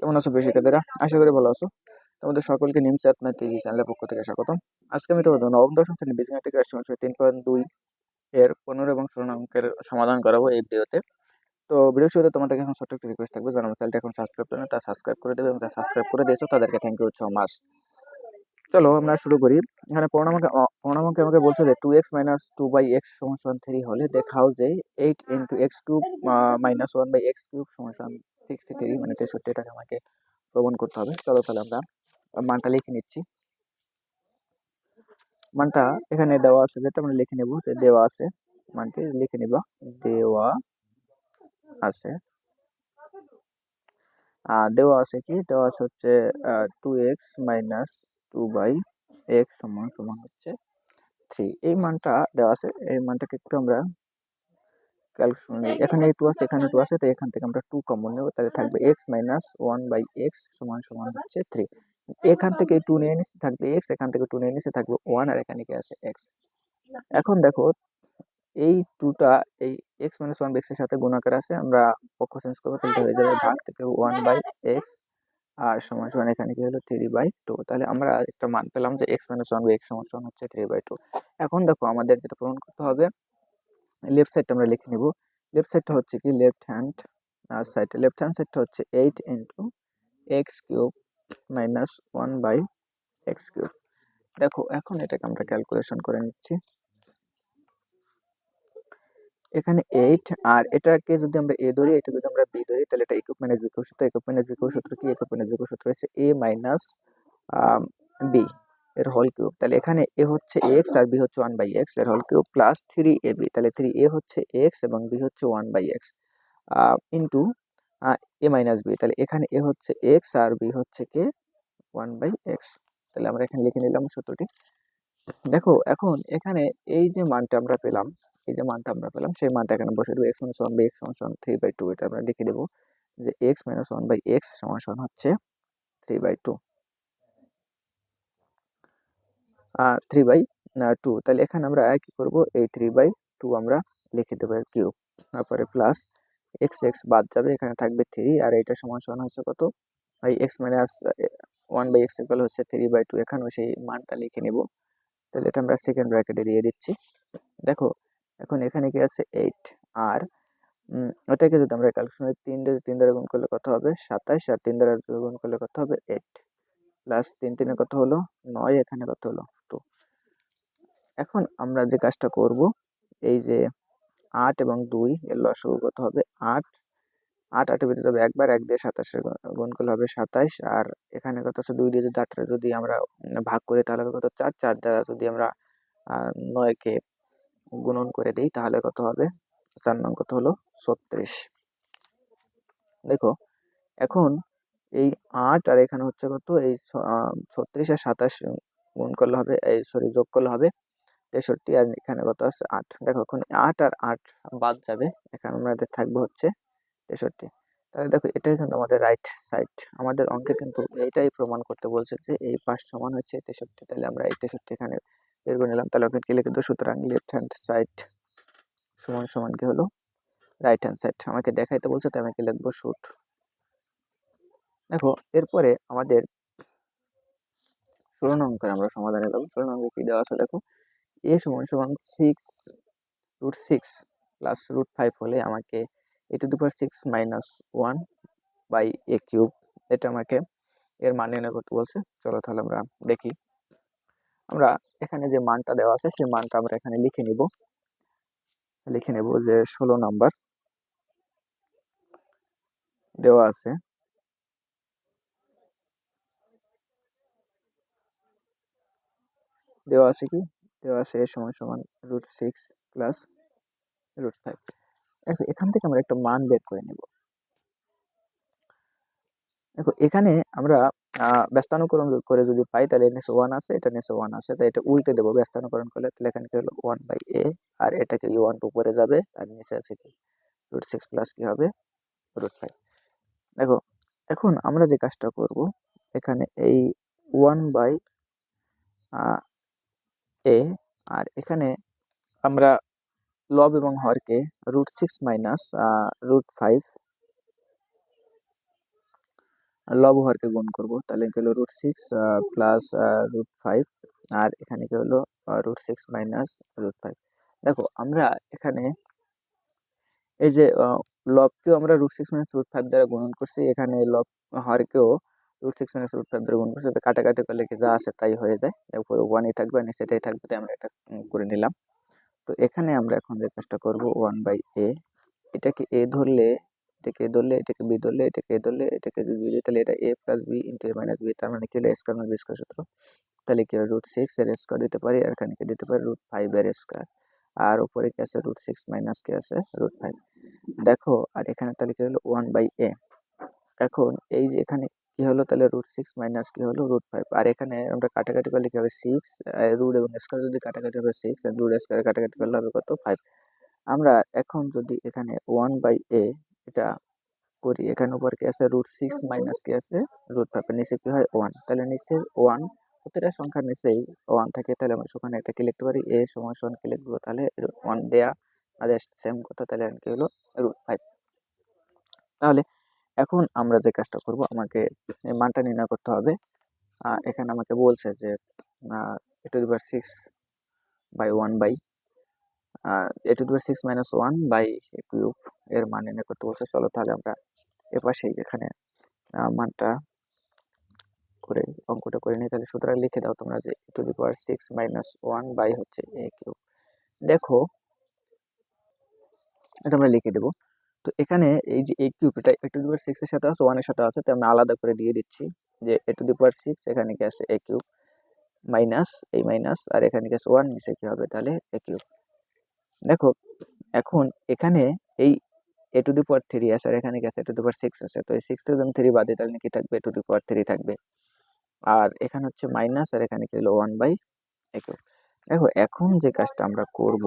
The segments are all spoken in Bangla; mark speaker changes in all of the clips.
Speaker 1: কেমন আছো শিক্ষার্থীরা আশা করি ভালো আছো। তোমাদের সকলকে নিমচাঁদ ম্যাথিজি চ্যানেলের পক্ষ থেকে স্বাগতম। আজকে আমি তোমাদের নবম, দশম শ্রেণি বীজগাণিতিক তিন পয়েন্ট দুই এর পনেরো এবং ষোলো অঙ্কের সমাধান করাবো এই ভিডিওতে। তো ভিডিও শুরুতে তোমাদের এখন ছোট্ট একটি রিকোয়েস্ট থাকবে যারা চ্যানেলটা এখন সাবস্ক্রাইব করে তা সাবস্ক্রাইব করে দেবে এবং যারা সাবস্ক্রাইব করে দিয়েছ, তাদেরকে থ্যাংক ইউ সো মাচ চলো আমরা শুরু করি। এখানে প্রণামকে প্রণামকে আমাকে বলছে যে two x minus two by x সমান থ্রি হলে দেখাও যে eight into x cube minus one by x cube সমান সিক্সটি থ্রি মানে তেষট্টি এটাকে আমাকে প্রমাণ করতে হবে। চলো তাহলে আমরা মানটা লিখে নিচ্ছি। মানটা এখানে দেওয়া আছে যেটা আমরা লিখে নেব দেওয়া আছে। মানটি লিখে নিব। দেওয়া আছে। দেওয়া আছে কি? দেওয়া আছে হচ্ছে two x minus two by x সমান সমান হচ্ছে থ্রি এই মানটা দেওয়া আছে। এই মানটাকে একটু আমরা ক্যালকুলেশন এখানে টু আছে এখানে টু আছে তো এখান থেকে আমরা টু কমন নেব তাহলে থাকবে x minus one by x সমান সমান হচ্ছে থ্রি এখান থেকে টু নিয়ে নিচে থাকবে এক্স এখান থেকে টু নিয়ে নিচে থাকবে ওয়ান আর এখানে কি আছে এক্স এখন দেখো এই টুটা এই এক্স মাইনাস ওয়ান এক্সের সাথে গুণাকার আছে আমরা পক্ষ চেঞ্জ করব তাহলে হয়ে যাবে ভাগ থেকে ওয়ান বাই এক্স আর সমান সমান এখানে কি হলো থ্রি বাই টু তাহলে আমরা একটা মান পেলাম যে x minus one by x সমান সমান হচ্ছে থ্রি বাই টু এখন দেখো আমাদের যেটা পূরণ করতে হবে লেফট সাইডটা আমরা লিখে নিব। লেফট সাইডটা হচ্ছে কি? লেফট হ্যান্ড আর সাইড লেফট হ্যান্ড সাইডটা হচ্ছে eight into x cube minus one by x cube দেখো, এখন এটাকে আমরা ক্যালকুলেশন করে নিচ্ছি। এখানে এইট আর এটাকে যদি আমরা এ ধরি, এটা যদি আমরা বি ধরি, তাহলে এটা একক মাইনাস বিকো সূত্র। একক মাইনাস বিকো সূত্র কি? একক মাইনাস বিকো সূত্র হচ্ছে এ মাইনাস বি এর হল কিউব। তাহলে এখানে এ হচ্ছে এক্স আর বি হচ্ছে ওয়ান বাই এক্সের হল cube plus three a b তাহলে থ্রি এ হচ্ছে এক্স এবং বি হচ্ছে one by x into a minus b তাহলে এখানে এ হচ্ছে এক্স আর বি হচ্ছে কে? ওয়ান বাই এক্স তাহলে আমরা এখানে লিখে নিলাম সূত্রটি। দেখো, এখন এখানে এই যে মানটা আমরা পেলাম, এই যে মানটা আমরা পেলাম, সেই মানটা এখানে বসে দেবো x minus one by x সমান থ্রি বাই টু এটা আমরা লিখে দেবো যে x minus one by x সমান হচ্ছে three by two three by two তাহলে এখানে আমরা কি করব? এই থ্রি বাই টু আমরা লিখে দেবো কিউব। তারপরে প্লাস এক্স এক্স বাদ যাবে, এখানে থাকবে থ্রি আর এটা সমান সমান হচ্ছে কত? এই x minus one by x equal হচ্ছে থ্রি বাই টু এখানেও সেই মানটা লিখে নেব। তাহলে এটা আমরা সেকেন্ড ব্র্যাকেটে দিয়ে দিচ্ছি। দেখো, এখন এখানে কি আছে? এইট আর ওটাকে যদি আমরা ক্যালকুলেশনে তিন তিন দ্বারা গুণ করলে কত হবে? সাতাইশ আর তিন দ্বারা গুণ করলে কত হবে? এইট প্লাস তিন তিনে কত হলো? নয়। এখানে কত হলো? এখন আমরা যে কাজটা করব, এই যে আট এবং দুই, এর লসগু কত হবে? আট। আট, আটে বেরোতে হবে একবার, এক দিয়ে সাতাশে গুণ করলে হবে সাতাইশ আর এখানে কত আছে? দুই দিয়ে যদি আটটা যদি আমরা ভাগ করি, তাহলে কত? চার। চার দ্বারা যদি আমরা নয়কে গুণন করে দিই, তাহলে কত হবে? চার নং কত হলো? ছত্রিশ। দেখো, এখন এই আট আর এখানে হচ্ছে কত? এই ছত্রিশ আর সাতাশ গুণ করলে হবে, এই, সরি, যোগ করলে হবে তেষট্টি আর এখানে কত আছে? আট। দেখো, এখন আট আর আট বাদ যাবে। এখানে আমাদের থাকবে হচ্ছে তেষট্টি। তাহলে দেখো, এটাই কিন্তু আমাদের রাইট সাইড আমাদের অঙ্কে কিন্তু এইটাই প্রমাণ করতে বলছে যে এই পাশ সমান হচ্ছে তেষট্টি। তাহলে আমরা এই তেষট্টি এখানে বের করে নিলাম। তাহলে কি লিখে দেবো? সুতরাং লেফট হ্যান্ড সাইড সমান সমান কি হলো? রাইট হ্যান্ড সাইড আমাকে দেখাইতে বলছে, তাই আমি কি লিখব? শুট দেখো, এরপরে আমাদের ষোলো অঙ্কের আমরা সমাধানে যাব। ষোলো অঙ্কে কি দেওয়া আছে? দেখো এ সমান সমান six root six plus root five হলে আমাকে a to the power six minus one by a cube এটা আমাকে এর মান নির্ণয় করতে বলছে। চলো তাহলে আমরা দেখি। আমরা এখানে যে মানটা দেওয়া আছে, সেই মানটা আমরা এখানে লিখে নিব। লিখে নেব যে ষোলো নাম্বার দেওয়া আছে। দেওয়া আছে কি? দেওয়া আছে সমান সমান root six plus root five এখান থেকে আমরা একটা মান বের করে নেব। দেখো, এখানে আমরা ব্যস্তানুকরণ করে যদি পাই, তাহলে নেসে ওয়ান আছে এটা নেসে ওয়ান আছে। তাই এটা উল্টে দেবো ব্যস্তানুকরণ করলে, তাহলে এখানে কি হলো? ওয়ান বাই এ আর এটাকে ইউ ওয়ান টু উপরে যাবে, আর নিচে আছে কি? রুট সিক্স প্লাস কি হবে? রুট ফাইভ দেখো, এখন আমরা যে কাজটা করব, এখানে এই ওয়ান বাই এ আর এখানে আমরা লব এবং হরকে root six minus root five লব হরকে গুণ করব। তাহলে কি হলো root six plus root five আর এখানে কি হলো root six minus root five দেখো, আমরা এখানে এই যে লবকেও আমরা root six minus root five দ্বারা গুণন করছি। এখানে লব হরকেও root six minus root five দ্বারা গুণ করছি কাটাকাটি করলে কি যা আছে তাই হয়ে যায়। তারপরে ওয়ানই থাকবে আর সেটাই থাকবে, তাই আমরা এটা করে নিলাম। তো এখানে আমরা এখন যে কাজটা করব ওয়ান বাই এ এটাকে এ ধরলে, এটাকে ধরলে, এটাকে বি ধরলে, এটাকে এ ধরলে, এটাকে বি ধরলে, তাহলে এটা a plus b into a minus b তার মানে কি হলো? স্কোয়ার মানে বি স্কোয়ার সূত্র। তাহলে কি রুট সিক্স এর স্কোয়ার দিতে পারি, আর এখানে কি দিতে পারি? রুট ফাইভ এর স্কোয়ার আর উপরে কি আছে? রুট সিক্স মাইনাস কি আছে? রুট ফাইভ দেখো, আর এখানে তাহলে কি হলো? ওয়ান বাই এ এখন এই যে এখানে কি হলো? তাহলে রুট সিক্স মাইনাস কি হলো? রুট ফাইভ আর এখানে আমরা কাটাকাটি করলে কি হবে? সিক্স রুট এবং স্কোয়ার যদি কাটাকাটি হবে সিক্স আর রুট স্কোয়ার কাটাকাটি করলে হবে কত? ফাইভ আমরা এখন যদি এখানে ওয়ান বাই এ এটা করি, এখানে উপর কি আছে? রুট সিক্স মাইনাস কি আছে? রুট ফাইভ নিচে কি হয়? ওয়ান তাহলে নিচে ওয়ান প্রতিটা সংখ্যার নিচেই ওয়ান থাকে। তাহলে আমরা সেখানে এটা কি লিখতে পারি? এ সময় সমান কি লিখব? তাহলে ওয়ান দেয়া আমাদের সেম কথা তাহলে কি হলো? রুট ফাইভ তাহলে এখন আমরা যে কাজটা করব, আমাকে মানটা নির্ণয় করতে হবে। এখানে আমাকে বলছে যে a to the power six by one by a to the power six minus one by cube এর মান নির্ণয় করতে বলছে। চলো তাহলে আমরা এপাশেই এখানে মানটা করে, অঙ্কটা করে নিই। তাহলে সুতরাং লিখে দাও তোমরা যে to the power six minus one by হচ্ছে এ কিউব দেখো, এটা আমরা লিখে দেবো। তো এখানে এই যে এ কিউব এটা এ টু দি পাওয়ার সিক্সের সাথে আছে ওয়ানের সাথে আছে, তো আমি আলাদা করে দিয়ে দিচ্ছি যে a to the power six এখানে কি আছে এ কিউব মাইনাস এই মাইনাস আর এখানে কি আছে ওয়ান নিচে কি হবে তাহলে এ কিউব দেখো, এখন এখানে এই এ টু দি পাওয়ার থ্রি আছে আর এখানে গেছে এ টু দি পাওয়ার সিক্স আছে, তো এই সিক্স থেকে থ্রি বাদে তাহলে কি থাকবে? এ টু দি পাওয়ার থ্রি থাকবে। আর এখানে হচ্ছে মাইনাস আর এখানে কি হলো? ওয়ান বাই এ কিউব দেখো, এখন যে কাজটা আমরা করব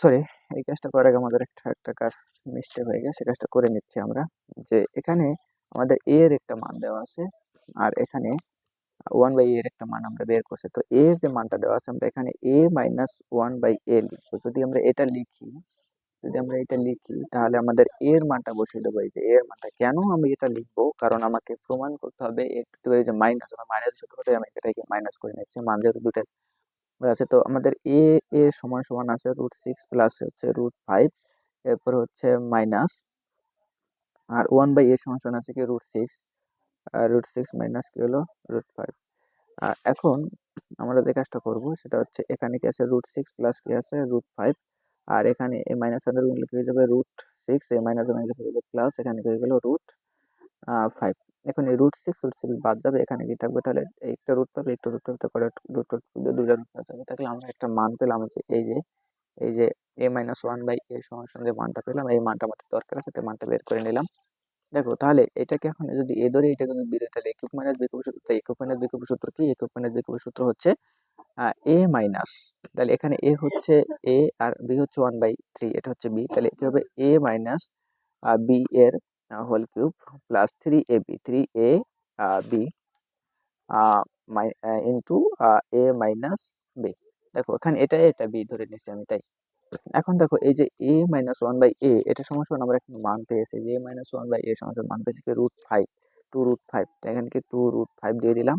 Speaker 1: সরি এই কাজটা করার আগে আমাদের একটা একটা কাজ মিস্টেক হয়ে গেছে, কাজটা করে নিচ্ছি আমরা। যে এখানে আমাদের এ এর একটা মান দেওয়া আছে, আর এখানে ওয়ান বাই এর একটা মান আমরা বের করছি। তো এ যে মানটা দেওয়া আছে, আমরা এখানে a minus one by a লিখব। যদি আমরা এটা লিখি, যদি আমরা এটা লিখি, তাহলে আমাদের এর মানটা বসিয়ে দেবো। এই যে এর মানটা কেন আমি এটা লিখব? কারণ আমাকে প্রমাণ করতে হবে একটু এই যে মাইনাস আমার মাইনাস সূত্র আমি এটাকে মাইনাস করে নিচ্ছি, মান যেহেতু দুটো আছে তো আমাদের এ এ সমান সমান আছে রুট সিক্স প্লাস হচ্ছে রুট ফাইভ এরপর হচ্ছে মাইনাস আর ওয়ান বাই এ সমান সমান আছে কি রুট সিক্স আর রুট সিক্স মাইনাস কি হলো রুট ফাইভ আর এখন আমরা যে কাজটা করব সেটা হচ্ছে এখানে কি আছে রুট সিক্স প্লাস কি আছে রুট ফাইভ আর এখানে এ মাইনাস আন্ডার গুণ লিখে যাবে রুট সিক্স এ মাইনাস হয়ে যাবে প্লাস এখানে হয়ে গেলো রুট ফাইভ এখন এই রুট সিক্স রুট সিক্স বাদ যাবে, এখানে কি থাকবে তাহলে একটা রুট পাবে একটা রুট পাবে তারপরে রুট রুট দুটা রুট পাবে তাহলে আমরা একটা মান পেলাম যে এই যে এই যে a minus one by a সমান সঙ্গে মানটা পেলাম, এই মানটা আমাদের দরকার আছে মানটা বের করে নিলাম। দেখো তাহলে এটাকে এখন যদি এ ধরে এটা যদি বি তাহলে একুব মাইনাস বিকুব সূত্র একুব মাইনাস বিকুব সূত্র কি? একুব মাইনাস বিকুব সূত্র হচ্ছে এ মাইনাস তাহলে এখানে এ হচ্ছে এ আর বি হচ্ছে ওয়ান বাই থ্রি এটা হচ্ছে বি তাহলে কি হবে? এ মাইনাস বি এর cube plus three a b three a minus b দেখো এখানে এটা এটা বি ধরে নিচ্ছি আমি, তাই। এখন দেখো এই যে a minus one by a এটা সমস্যা আমরা একটা মান পেয়েছি। যে মাইনাস ওয়ান বাই এ সমস্যা মান পেয়েছি root five two root five এখানে কি টু রুট ফাইভ দিয়ে দিলাম।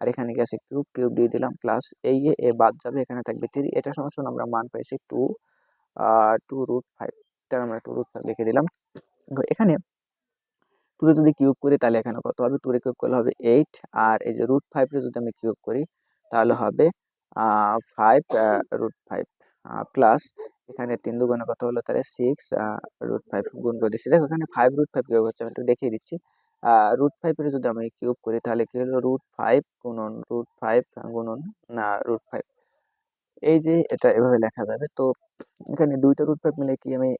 Speaker 1: আর এখানে আছে কিউব কিউব দিয়ে দিলাম। প্লাস এই এ বাদ যাবে, এখানে থাকবে থ্রি এটা সমস্যা আমরা মান পেয়েছি টু টু রুট ফাইভ তাহলে আমরা টু রুট ফাইভ লিখে দিলাম। এখানে টুরে যদি কিউব করি তাহলে এখানে কত হবে? টুরে কিউব করলে হবে এইট আর এই যে রুট ফাইভে যদি আমি কিউব করি তাহলে হবে ফাইভ রুট ফাইভ প্লাস এখানে তিন দুগুণে কত হলো তাহলে সিক্স রুট ফাইভ গুণ করে দিচ্ছি। দেখো এখানে ফাইভ রুট ফাইভ কিউব হচ্ছে, আমি একটু দেখিয়ে দিচ্ছি। রুট ফাইভের যদি আমি কিউব করি তাহলে কি হলো? রুট ফাইভ গুণন রুট ফাইভ গুণন, না রুট ফাইভ এই যে এটা এভাবে লেখা যাবে। তো এখানে দুইটা রুট ফাইভ মিলে কি আমি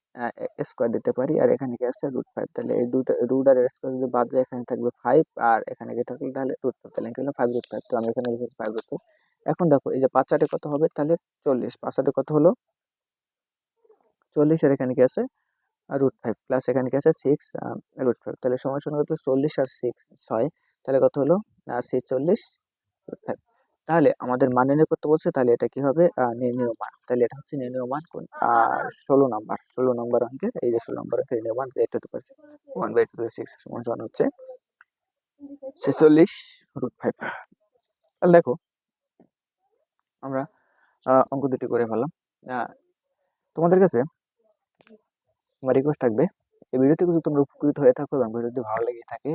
Speaker 1: স্কোয়ার দিতে পারি? আর এখানে কি আছে রুট ফাইভ তাহলে এই দুইটা রুট আর স্কোয়ার যদি বাদ যায়, এখানে থাকবে ফাইভ আর এখানে কি থাকলে তাহলে রুট ফাইভ তাহলে এখানে ফাইভ রুট ফাইভ তো আমি এখানে লিখেছি ফাইভ রুট ফাইভ এখন দেখো, এই যে পাঁচ চারটে কত হবে? তাহলে চল্লিশ। পাঁচ চারটে কত হলো? চল্লিশ। আর এখানে কি আছে? রুট ফাইভ প্লাস এখানে কি আছে? সিক্স রুট ফাইভ তাহলে সময় কত চল্লিশ আর সিক্স ছয়। তাহলে কত হলো? সি চল্লিশ রুট ফাইভ তাহলে আমাদের মান নির্ণয় করতে বলছে, তাহলে এটা কি হবে? নির্ণয় মান তাহলে এটা হচ্ছে নির্ণয় মান কোন ষোলো নাম্বার। ষোলো নম্বর অঙ্কের, এই যে ষোলো নম্বর অঙ্কের নির্ণয় মান এইট টু পারছে ওয়ান বাই টু সিক্স সমান হচ্ছে ছেচল্লিশ রুট ফাইভ তাহলে দেখো, আমরা অঙ্ক দুটি করে ফেললাম। তোমাদের কাছে আমার রিকোয়েস্ট থাকবে, এই ভিডিওতে যদি তোমরা উপকৃত হয়ে থাকো এবং ভিডিও যদি ভালো লেগে থাকে,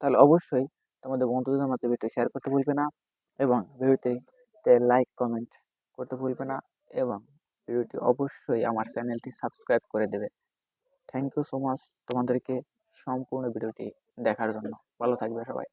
Speaker 1: তাহলে অবশ্যই তোমাদের বন্ধুদের মধ্যে ভিডিও শেয়ার করতে ভুলবে না। এবং ভিডিওতে লাইক কমেন্ট করতে ভুলবে না এবং ভিডিওটি অবশ্যই আমার চ্যানেলটি সাবস্ক্রাইব করে দেবে। থ্যাংক ইউ সো মাচ তোমাদেরকে সম্পূর্ণ ভিডিওটি দেখার জন্য। ভালো থাকবে সবাই।